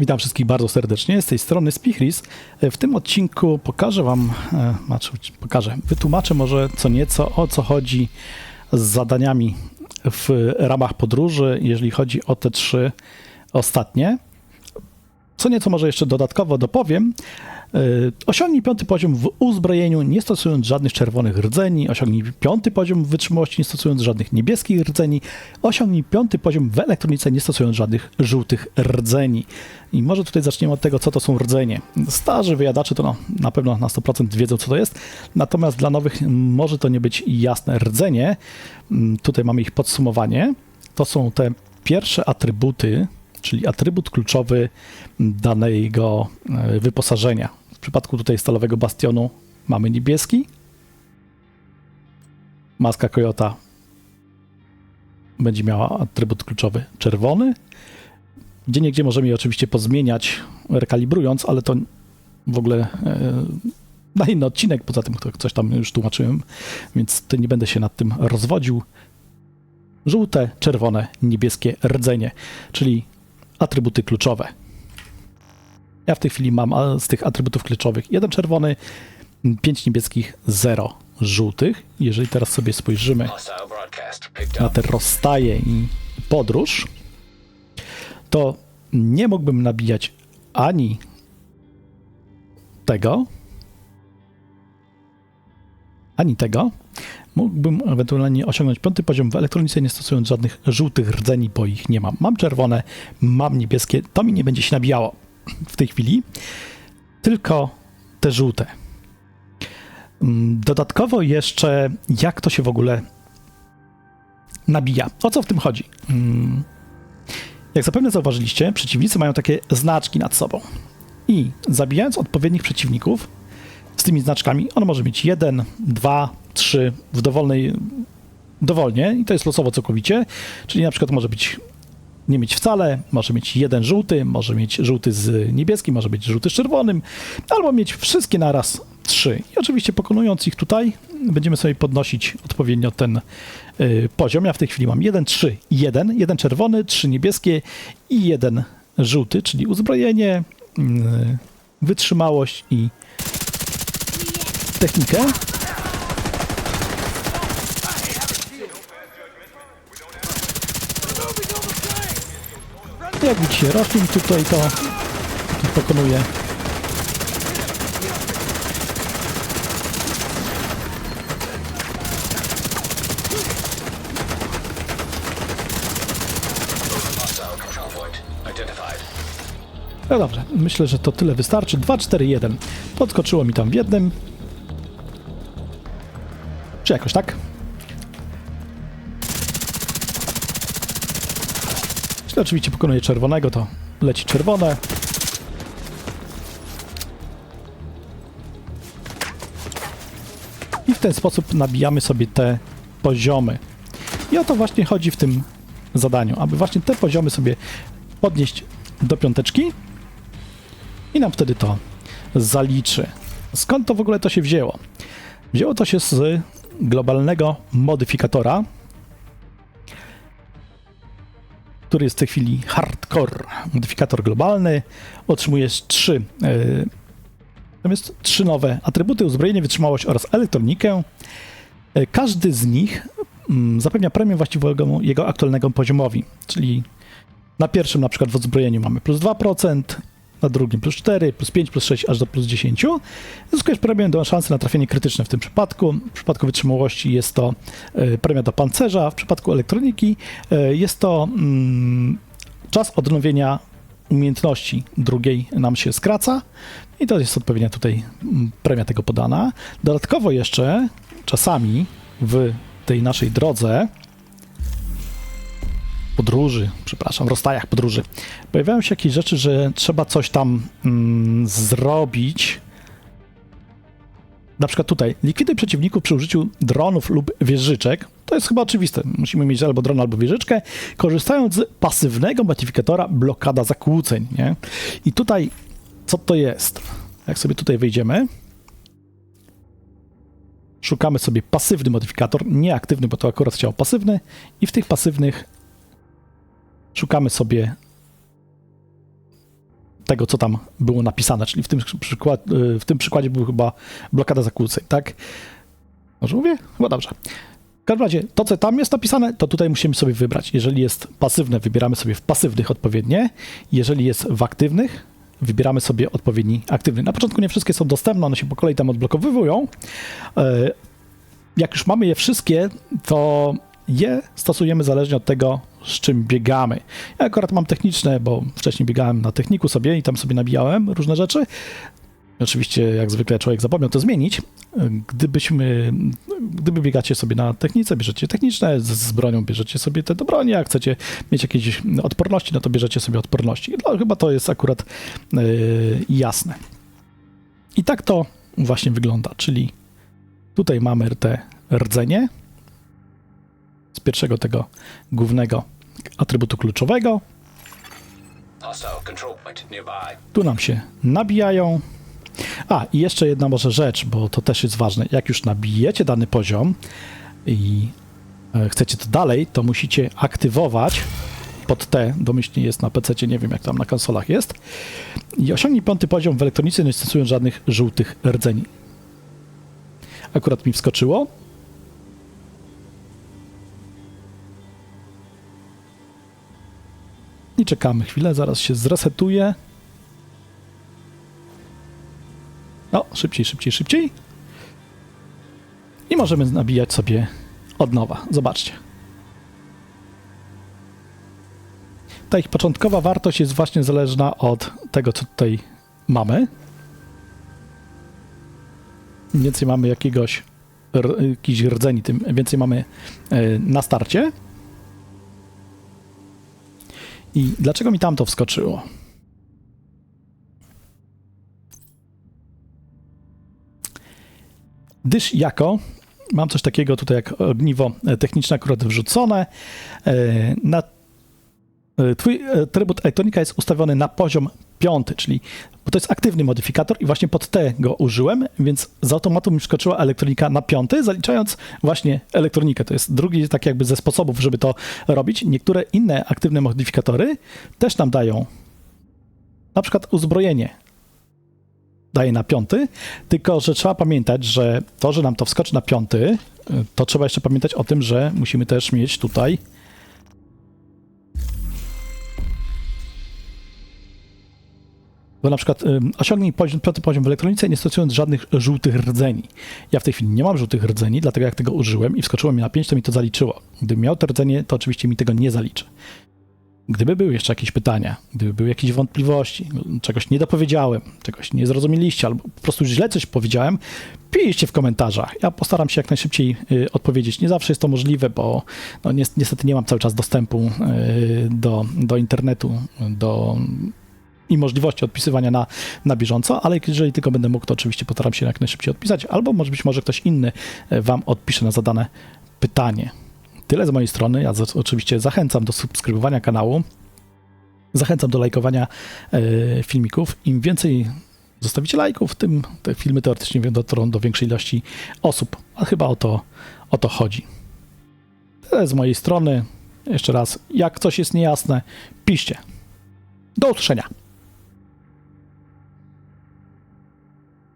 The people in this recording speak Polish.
Witam wszystkich bardzo serdecznie. Z tej strony Spichris. W tym odcinku pokażę Wam, e, znaczy pokażę, wytłumaczę może co nieco o co chodzi z zadaniami w ramach podróży, jeżeli chodzi o te trzy ostatnie. Co nieco może jeszcze dodatkowo dopowiem. Yy, Osiągnij piąty poziom w uzbrojeniu, nie stosując żadnych czerwonych rdzeni. Osiągnij piąty poziom w wytrzymałości, nie stosując żadnych niebieskich rdzeni. Osiągnij piąty poziom w elektronice, nie stosując żadnych żółtych rdzeni. I może tutaj zaczniemy od tego, co to są rdzenie. Starzy wyjadacze to no, na pewno na 100% wiedzą, co to jest. Natomiast dla nowych może to nie być jasne. Rdzenie, mm, tutaj mamy ich podsumowanie. To są te pierwsze atrybuty, czyli atrybut kluczowy danego e, wyposażenia. W przypadku tutaj stalowego bastionu mamy niebieski. Maska Kojota będzie miała atrybut kluczowy czerwony. Gdzie niegdzie możemy je oczywiście pozmieniać, rekalibrując, ale to w ogóle e, na inny odcinek, poza tym coś tam już tłumaczyłem, więc nie będę się nad tym rozwodził. Żółte, czerwone, niebieskie rdzenie, czyli atrybuty kluczowe. Ja w tej chwili mam z tych atrybutów kluczowych jeden czerwony, pięć niebieskich, zero żółtych. Jeżeli teraz sobie spojrzymy na te rozstaje i podróż, to nie mógłbym nabijać ani tego, ani tego. Mógłbym ewentualnie osiągnąć piąty poziom w elektronice, nie stosując żadnych żółtych rdzeni, bo ich nie mam. Mam czerwone, mam niebieskie, to mi nie będzie się nabijało w tej chwili, tylko te żółte. Mm, Dodatkowo jeszcze, jak to się w ogóle nabija. O co w tym chodzi? Mm, Jak zapewne zauważyliście, przeciwnicy mają takie znaczki nad sobą. I zabijając odpowiednich przeciwników z tymi znaczkami, on może mieć jeden, dwa, trzy w dowolnej, dowolnie i to jest losowo całkowicie, czyli na przykład może być nie mieć wcale, może mieć jeden żółty, może mieć żółty z niebieskim, może być żółty z czerwonym, albo mieć wszystkie naraz trzy. I oczywiście pokonując ich tutaj, będziemy sobie podnosić odpowiednio ten y, poziom. Ja w tej chwili mam 1, 3, 1, jeden czerwony, trzy niebieskie i jeden żółty, czyli uzbrojenie, y, wytrzymałość i technikę. Jak widzicie, Roślin tutaj to pokonuje. No dobrze, myślę, że to tyle wystarczy. 2, 4, 1. Podskoczyło mi tam w jednym. Czy jakoś tak? Jeśli oczywiście pokonuje czerwonego, to leci czerwone. I w ten sposób nabijamy sobie te poziomy. I o to właśnie chodzi w tym zadaniu, aby właśnie te poziomy sobie podnieść do piąteczki i nam wtedy to zaliczy. Skąd to w ogóle to się wzięło? Wzięło to się z globalnego modyfikatora, który jest w tej chwili hardcore, modyfikator globalny. Otrzymujesz trzy, yy, trzy nowe atrybuty, uzbrojenie, wytrzymałość oraz elektronikę. Yy, każdy z nich yy, zapewnia premię właściwego jego aktualnego poziomowi, czyli na pierwszym na przykład w uzbrojeniu mamy plus 2%, na drugim plus 4, plus 5, plus 6, aż do plus 10. Zyskujesz premię do szansy na trafienie krytyczne w tym przypadku. W przypadku wytrzymałości jest to e, premia do pancerza, w przypadku elektroniki e, jest to mm, czas odnowienia umiejętności drugiej nam się skraca i to jest odpowiednia tutaj mm, premia tego podana. Dodatkowo jeszcze czasami w tej naszej drodze podróży, przepraszam, rozstajach podróży, pojawiają się jakieś rzeczy, że trzeba coś tam mm, zrobić. Na przykład tutaj, likwiduj przeciwników przy użyciu dronów lub wieżyczek. To jest chyba oczywiste. Musimy mieć albo dron, albo wieżyczkę, korzystając z pasywnego modyfikatora blokada zakłóceń. Nie? I tutaj, co to jest? Jak sobie tutaj wejdziemy, szukamy sobie pasywny modyfikator, nie aktywny, bo to akurat chciał pasywny, i w tych pasywnych szukamy sobie tego, co tam było napisane, czyli w tym, przykład, w tym przykładzie był chyba blokada zakłóceń, tak? Może mówię? Chyba dobrze. W każdym razie, to co tam jest napisane, to tutaj musimy sobie wybrać. Jeżeli jest pasywne, wybieramy sobie w pasywnych odpowiednie. Jeżeli jest w aktywnych, wybieramy sobie odpowiedni aktywny. Na początku nie wszystkie są dostępne, one się po kolei tam odblokowywują. E, Jak już mamy je wszystkie, to je stosujemy zależnie od tego, z czym biegamy. Ja akurat mam techniczne, bo wcześniej biegałem na techniku sobie i tam sobie nabijałem różne rzeczy. Oczywiście, jak zwykle, człowiek zapomniał to zmienić. Gdybyśmy, gdyby biegacie sobie na technice, bierzecie techniczne, z, z bronią bierzecie sobie te do broni, a chcecie mieć jakieś odporności, no to bierzecie sobie odporności. No, chyba to jest akurat yy, jasne. I tak to właśnie wygląda, czyli tutaj mamy te rdzenie z pierwszego tego głównego atrybutu kluczowego. Tu nam się nabijają. A, i jeszcze jedna może rzecz, bo to też jest ważne. Jak już nabijecie dany poziom i e, chcecie to dalej, to musicie aktywować pod T, domyślnie jest na PC, nie wiem jak tam na konsolach jest. I osiągnij piąty poziom w elektronice, nie stosując żadnych żółtych rdzeni. Akurat mi wskoczyło. I czekamy chwilę, zaraz się zresetuje. O, szybciej, szybciej, szybciej. I możemy nabijać sobie od nowa. Zobaczcie. Ta ich początkowa wartość jest właśnie zależna od tego, co tutaj mamy. Im więcej mamy jakiegoś jakichś rdzeni, tym więcej mamy e, na starcie. I dlaczego mi tam to wskoczyło? gdyż jako mam coś takiego tutaj jak ogniwo techniczne akurat wrzucone. e, Na, twój atrybut elektronika jest ustawiony na poziom piąty, czyli bo to jest aktywny modyfikator i właśnie pod T go użyłem, więc z automatu mi wskoczyła elektronika na piąty, zaliczając właśnie elektronikę. To jest drugi tak jakby ze sposobów, żeby to robić. Niektóre inne aktywne modyfikatory też nam dają na przykład uzbrojenie daje na piąty, tylko że trzeba pamiętać, że to, że nam to wskoczy na piąty, y, to trzeba jeszcze pamiętać o tym, że musimy też mieć tutaj bo na przykład ym, osiągnij poziom, piąty poziom w elektronice nie stosując żadnych żółtych rdzeni. Ja w tej chwili nie mam żółtych rdzeni, dlatego jak tego użyłem i wskoczyło mi na 5, to mi to zaliczyło. Gdybym miał te rdzenie, to oczywiście mi tego nie zaliczy. Gdyby były jeszcze jakieś pytania, gdyby były jakieś wątpliwości, czegoś nie dopowiedziałem, czegoś nie zrozumieliście, albo po prostu źle coś powiedziałem, piszcie w komentarzach. Ja postaram się jak najszybciej y, odpowiedzieć. Nie zawsze jest to możliwe, bo no, ni- niestety nie mam cały czas dostępu y, do, do internetu, do i możliwości odpisywania na, na bieżąco, ale jeżeli tylko będę mógł, to oczywiście postaram się jak najszybciej odpisać, albo może być może ktoś inny y, wam odpisze na zadane pytanie. Tyle z mojej strony. Ja z- oczywiście zachęcam do subskrybowania kanału. Zachęcam do lajkowania e, filmików. Im więcej zostawicie lajków, tym te filmy teoretycznie dotrą do większej ilości osób. A chyba o to, o to chodzi. Tyle z mojej strony. Jeszcze raz, jak coś jest niejasne, piszcie. Do usłyszenia.